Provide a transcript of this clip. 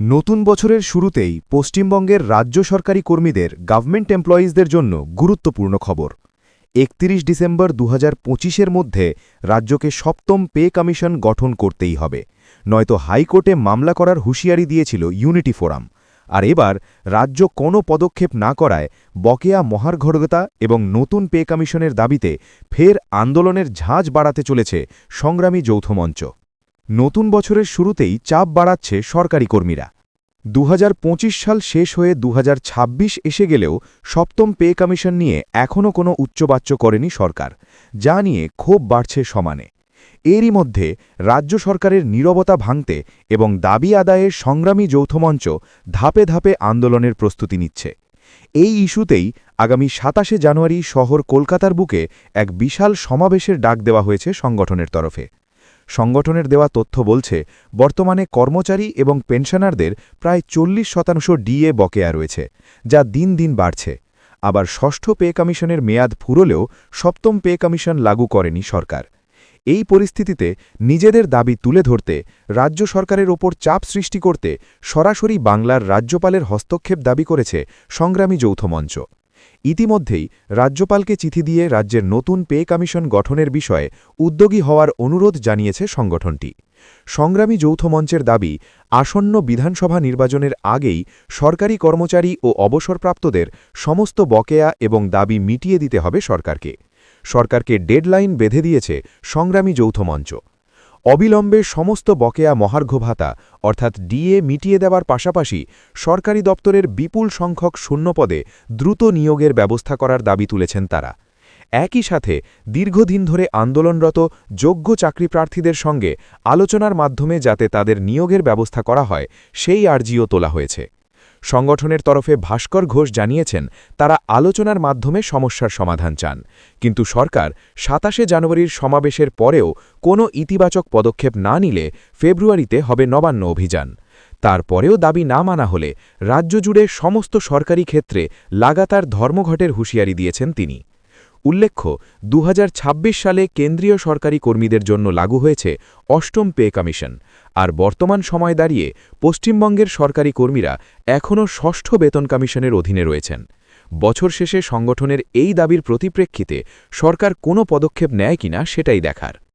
নতুন বছরের শুরুতেই পশ্চিমবঙ্গের রাজ্য সরকারি কর্মীদের গভর্নমেন্ট এমপ্লয়িজদের জন্য গুরুত্বপূর্ণ খবর। একত্রিশ ডিসেম্বর দু হাজার মধ্যে রাজ্যকে সপ্তম পে কমিশন গঠন করতেই হবে। নয়তো হাইকোর্টে মামলা করার হুঁশিয়ারি দিয়েছিল ইউনিটি ফোরাম আর এবার রাজ্য কোনো পদক্ষেপ না করায় বকেয়া মহার্ঘরগতা এবং নতুন পে কমিশনের দাবিতে ফের আন্দোলনের ঝাঁজ বাড়াতে চলেছে সংগ্রামী যৌথমঞ্চ নতুন বছরের শুরুতেই চাপ বাড়াচ্ছে সরকারি কর্মীরা। দু হাজার পঁচিশ সাল শেষ হয়ে দুহাজার ছাব্বিশ এসে গেলেও সপ্তম পে কমিশন নিয়ে এখনও কোনো উচ্চবাচ্য করেনি সরকার, যা নিয়ে ক্ষোভ বাড়ছে সমানে। এরই মধ্যে রাজ্য সরকারের নীরবতা ভাঙতে এবং দাবি আদায়ের সংগ্রামী যৌথমঞ্চ ধাপে ধাপে আন্দোলনের প্রস্তুতি নিচ্ছে। এই ইস্যুতেই আগামী সাতাশে জানুয়ারি শহর কলকাতার বুকে এক বিশাল সমাবেশের ডাক দেওয়া হয়েছে সংগঠনের তরফে। সংগঠনের দেওয়া তথ্য বলছে, বর্তমানে কর্মচারী এবং পেনশনারদের প্রায় চল্লিশ শতাংশ ডিএ বকেয়া রয়েছে, যা দিন দিন বাড়ছে। আবার ষষ্ঠ পে কমিশনের মেয়াদ ফুরলেও সপ্তম পে কমিশন লাগু করেনি সরকার। এই পরিস্থিতিতে নিজেদের দাবি তুলে ধরতে রাজ্য সরকারের ওপর চাপ সৃষ্টি করতে সরাসরি বাংলার রাজ্যপালের হস্তক্ষেপ দাবি করেছে সংগ্রামী যৌথ মঞ্চ। ইতিমধ্যেই রাজ্যপালকে চিঠি দিয়ে রাজ্যের নতুন পে কমিশন গঠনের বিষয়ে উদ্যোগী হওয়ার অনুরোধ জানিয়েছে সংগঠনটি। সংগ্রামী যৌথ মঞ্চের দাবি, আসন্ন বিধানসভা নির্বাচনের আগেই সরকারি কর্মচারী ও অবসরপ্রাপ্তদের সমস্ত বকেয়া এবং দাবি মিটিয়ে দিতে হবে সরকারকে। সরকারকে ডেডলাইন বেঁধে দিয়েছে সংগ্রামী যৌথ মঞ্চ। অবিলম্বে সমস্ত বকেয়া মহার্ঘ ভাতা, অর্থাৎ ডিএ মিটিয়ে দেওয়ার পাশাপাশি সরকারি দপ্তরের বিপুল সংখ্যক শূন্যপদে দ্রুত নিয়োগের ব্যবস্থা করার দাবি তুলেছেন তারা। একই সাথে দীর্ঘদিন ধরে আন্দোলনরত যোগ্য চাকরিপ্রার্থীদের সঙ্গে আলোচনার মাধ্যমে যাতে তাদের নিয়োগের ব্যবস্থা করা হয়, সেই আর্জিও তোলা হয়েছে। সংগঠনের তরফে ভাস্কর ঘোষ জানিয়েছেন, তারা আলোচনার মাধ্যমে সমস্যার সমাধান চান। কিন্তু সরকার সাতাশে জানুয়ারির সমাবেশের পরেও কোনো ইতিবাচক পদক্ষেপ না নিলে ফেব্রুয়ারিতে হবে নবান্ন অভিযান। তারপরেও দাবি না মানা হলে রাজ্য জুড়ে সমস্ত সরকারি ক্ষেত্রে লাগাতার ধর্মঘটের হুঁশিয়ারি দিয়েছেন তিনি। উল্লেখ্য দু হাজার ছাব্বিশ সালে কেন্দ্রীয় সরকারি কর্মীদের জন্য লাগু হয়েছে অষ্টম পে কমিশন। আর বর্তমান সময় দাঁড়িয়ে পশ্চিমবঙ্গের সরকারি কর্মীরা এখনও ষষ্ঠ বেতন কমিশনের অধীনে রয়েছেন। বছর শেষে সংগঠনের এই দাবির প্রতিপ্রেক্ষিতে সরকার কোনো পদক্ষেপ নেয় কিনা সেটাই দেখার।